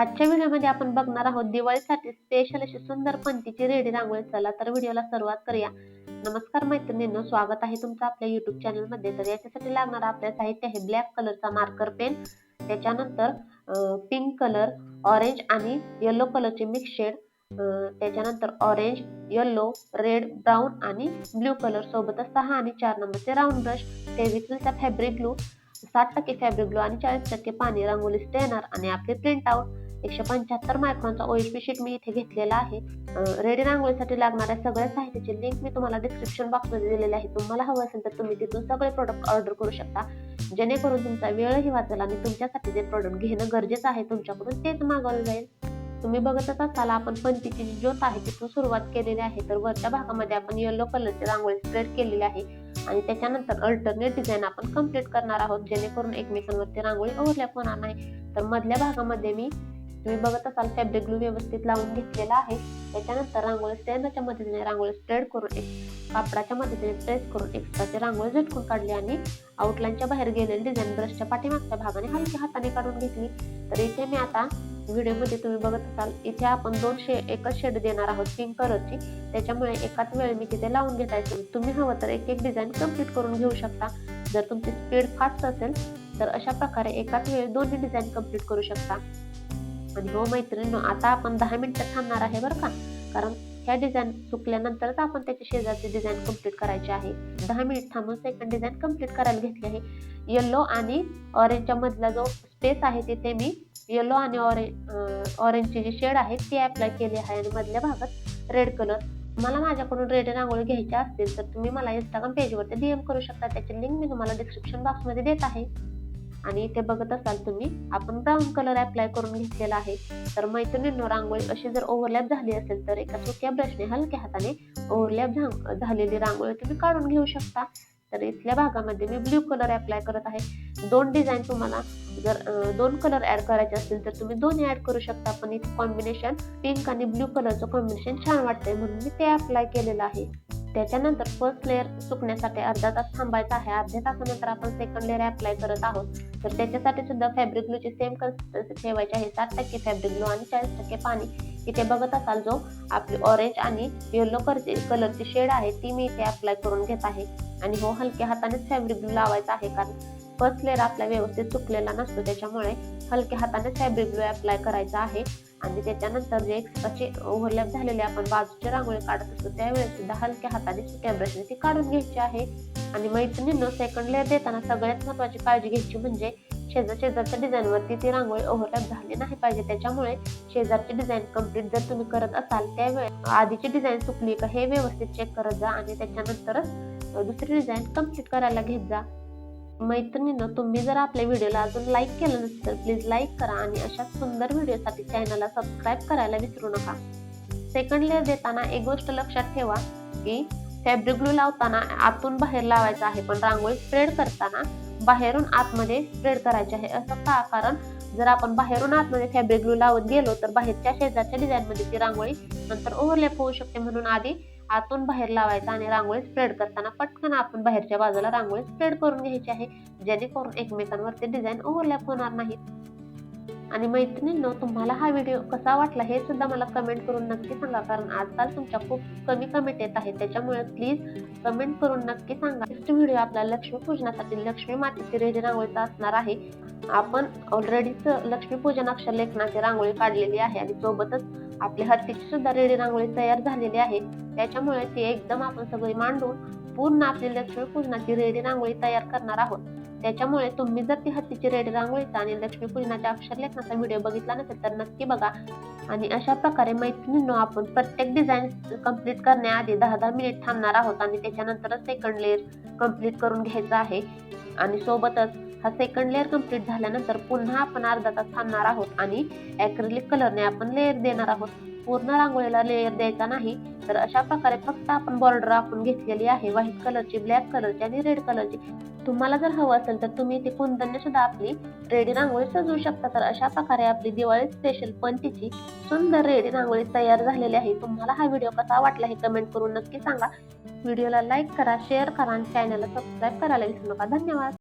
आजच्या व्हिडिओमध्ये आपण बघणार आहोत दिवाळीसाठी स्पेशल अशी सुंदर पंतीची रेडी रांगोळी. चला तर व्हिडिओला सुरुवात करूया. नमस्कार मैत्रिणींनो स्वागत आहे तुमचं आपल्या युट्यूब चॅनलमध्ये तर याच्यासाठी लागणार आपल्या साहित्य आहे ब्लॅक कलरचा मार्कर पेन त्याच्यानंतर पिंक कलर ऑरेंज आणि येलो कलरचे मिक्स शेड त्याच्यानंतर ऑरेंज येलो रेड ब्राऊन आणि ब्ल्यू कलर सोबतच सहा आणि चार नंबरचे राऊंड ब्रश फेविक्रिलचा फॅब्रिक ग्लू साठ टक्के फॅब्रिक ग्लू आणि चाळीस टक्के पाणी रांगोळी स्टेनर आणि आपले प्रिंट आउट एकशे पंच्याहत्तर मायक्रॉनचा ओएसपी शीट मी इथे घेतलेला आहे. रेडी रांगोळीसाठी लागणाऱ्या सगळ्या साहित्याची लिंक मी तुम्हाला डिस्क्रिप्शन बॉक्समध्ये दिलेली आहे तुम्हाला हवं असेल तर तुम्ही तिथून सगळे प्रोडक्ट ऑर्डर करू शकता. जेणेकरून तुमचा वेळही वाचेल आणि तुमच्यासाठी जे प्रोडक्ट घेणं गरजेचं आहे तुमच्याकडून तेच मागवलं जाईल. तुम्ही बघतच असाल आपण पंतीची जी ज्योत आहे तिथून सुरुवात केलेली आहे. तर वरच्या भागामध्ये आपण येलो कलरची रांगोळी स्प्रेड केलेली आहे. आणि त्याच्यानंतर अल्टरनेट डिझाईन आपण कंप्लीट करणार आहोत. जेणेकरून एकमेकांवरती रांगोळी ओव्हरलॅप होणार नाही. तर मधल्या भागामध्ये मी तुम्ही बघत असाल फॅब्रिक ग्लू व्यवस्थित लावून घेतलेला आहे. त्याच्यानंतर रांगोळी स्टँडच्या मदतीने रांगोळी स्प्रेड करून एक कापडाच्या मदतीने प्रेस करून एक्स्ट्राची रांगोळी झटकून काढली आणि आउटलाईनच्या बाहेर गेलेली डिझाईन ब्रशच्या पाठीमागच्या भागाने हलक्या हाताने काढून घेतली. तर इथे मी आता व्हिडिओमध्ये तुम्ही बघत असाल इथे आपण दोन शे एकच शेड देणार आहोत पिंक कलरची त्याच्यामुळे एकाच वेळी मी तिथे लावून घेतायचे. तुम्ही हवं तर एक एक डिझाईन कंप्लीट करून घेऊ शकता. जर तुमची स्पीड फास्ट असेल तर अशा प्रकारे एकाच वेळी दोन्ही डिझाईन कंप्लीट करू शकता. आणि हो मैत्रिणी आता आपण दहा मिनिटं थांबणार आहे बरं का? कारण ह्या डिझाईन चुकल्यानंतरच आपण त्याची शेजारची डिझाईन कंप्लीट करायची आहे. दहा मिनिट थांबून सेकंड डिझाईन कंप्लीट करायला घेतली आहे. येल्लो आणि ऑरेंजच्या मधला जो स्पेस आहे तिथे मी येलो आणि ऑरेंज ऑरेंजची जी शेड आहे ती अप्लाय केली आहे आणि मधल्या भागात रेड कलर मला माझ्याकडून रेड रांगोळी घ्यायची असतील तर तुम्ही मला इंस्टाग्राम पेजवरती डीएम करू शकता. त्याची लिंक मी तुम्हाला डिस्क्रिप्शन बॉक्समध्ये देत आहे. आणि इथे बघत असाल तुम्ही आपण ब्राऊन कलर अप्लाय करून घेतलेला आहे. तर मैत्रिणींनो रांगोळी अशी जर ओव्हरलॅप झाली असेल तर एका सुक्या ब्रशने हलक्या हाताने ओव्हरलॅप झालेली रांगोळी तुम्ही काढून घेऊ शकता. तर इथल्या भागामध्ये मी ब्ल्यू कलर अप्लाय करत आहे. दोन डिझाईन तुम्हाला जर दोन कलर ऍड करायचे असतील तर तुम्ही दोन्ही ऍड करू शकता. पण इथे कॉम्बिनेशन पिंक आणि ब्ल्यू कलरचं कॉम्बिनेशन छान वाटतंय म्हणून मी ते अप्लाय केलेलं आहे. त्याच्यानंतर फर्स्ट लेअर सुकण्यासाठी अर्धा तास थांबायचा आहे. अर्ध्या तासानंतर आपण सेकंड लेअर अप्लाय करत आहोत. तर त्याच्यासाठी सुद्धा फॅब्रिक ग्लूची सेम कन्सिस्टन्सी ठेवायची आहे. साठ टक्के फॅब्रिक ग्लू आणि चाळीस टक्के पाणी. इथे बघत असाल जो आपली ऑरेंज आणि येलो कलरची शेड आहे ती मी इथे अप्लाय करून घेत आहे. आणि हो हलक्या हातानेच फॅब्रिक ग्लू लावायचा आहे. कारण फर्स्ट लेअर आपला व्यवस्थित सुकलेला नसतो. त्याच्यामुळे हलक्या हाताने फॅब्रिक ग्लू अप्लाय करायचा आहे. आणि त्याच्यानंतर जे एक्स्ट्राचे ओव्हरलॅप झालेले आपण बाजूचे रांगोळी काढत असतो त्यावेळेस सुद्धा हलक्या हाताने सुट्या ब्रशने ती काढून घ्यायची आहे. आणि मैत्रिणीनं सेकंड लेअर देताना सगळ्यात महत्वाची काळजी घ्यायची म्हणजे शेजार शेजारच्या डिझाईनवरती ती रांगोळी ओव्हरलॅप झाली नाही पाहिजे. त्याच्यामुळे शेजारची डिझाईन कंप्लीट जर तुम्ही करत असाल त्यावेळेस आधीची डिझाईन चुकली का हे व्यवस्थित चेक करत जा आणि त्याच्यानंतरच दुसरी डिझाईन कंप्लीट करायला घेत जा. मैत्रिणीनं तुम्ही जर आपल्या व्हिडिओला अजून लाईक केलं नसेल तर प्लीज लाईक करा आणि अशा सुंदर व्हिडिओसाठी चॅनलला सबस्क्राईब करायला विसरू नका. सेकंड लेअर देताना एक गोष्ट लक्षात ठेवा की फॅब्रिक ग्लू लावताना आतून बाहेर लावायचा आहे पण रांगोळी स्प्रेड करताना बाहेरून आतमध्ये स्प्रेड करायचे आहे. असं का? कारण जर आपण बाहेरून आतमध्ये फॅब्रिक ग्लू लावत गेलो तर बाहेरच्या शेजारच्या डिझाईनमध्ये ती रांगोळी नंतर ओव्हरलॅप होऊ शकते. म्हणून आधी आतून बाहेर लावायचा आणि रांगोळी स्प्रेड करताना पटकन आपण बाहेरच्या बाजूला रांगोळी स्प्रेड करून घ्यायची आहे जेणेकरून एकमेकांवर ते डिझाईन ओव्हरलॅप होणार नाहीत. आणि मैत्रिणींनो तुम्हाला हा व्हिडिओ कसा वाटला हे सुद्धा मला कमेंट करून नक्की सांगा कारण आजकाल तुमच्या खूप कमी कमेंट येत आहेत त्याच्यामुळे प्लीज कमेंट करून नक्की सांगा. नेक्स्ट व्हिडिओ आपला लक्ष्मीपूजनासाठी लक्ष्मी मातेची रेडी रांगोळीचा असणार आहे. आपण ऑलरेडीच लक्ष्मीपूजन अक्षर लेखनाची रांगोळी काढलेली आहे आणि सोबतच आपल्या हत्तीची सुद्धा रेडी रांगोळी तयार झालेली आहे. त्याच्यामुळे ती एकदम आपण सगळी मांडून पूर्ण आपली लक्ष्मीपूजनाची रेडी रांगोळी तयार करणार आहोत. त्याच्यामुळे तुम्ही जर ती हत्तीची रेडी रांगोळीचा आणि लक्ष्मीपूजनाच्या अक्षरलेखनाचा व्हिडिओ बघितला नसेल तर नक्की बघा. आणि अशा प्रकारे मैत्रिणींनो आपण प्रत्येक डिझाईन कंप्लीट करण्याआधी दहा दहा मिनिट थांबणार आहोत आणि त्याच्यानंतरच सेकंड लेअर कंप्लीट करून घ्यायचं आहे. आणि सोबतच हा सेकंड लेअर कंप्लीट झाल्यानंतर पुन्हा आपण अर्धा तास थांबणार आहोत आणि ॲक्रिलिक कलरने आपण लेअर देणार आहोत. पूर्ण रांगोळीला लेअर द्यायचा नाही तर अशा प्रकारे फक्त आपण बॉर्डर आपण घेतलेली आहे व्हाईट कलरची ब्लॅक कलरची आणि रेड कलरची तुम्हाला जर हवं असेल तर तुम्ही ते कुंदन्य सुद्धा आपली रेडी रांगोळी सजवू शकता. तर अशा प्रकारे आपली दिवाळी स्पेशल पंतीची सुंदर रेडी रांगोळी तयार झालेली आहे. तुम्हाला हा व्हिडिओ कसा वाटला हे कमेंट करून नक्की सांगा. व्हिडिओला लाईक करा शेअर करा आणि चॅनलला सबस्क्राईब करायला विसरू नका. धन्यवाद.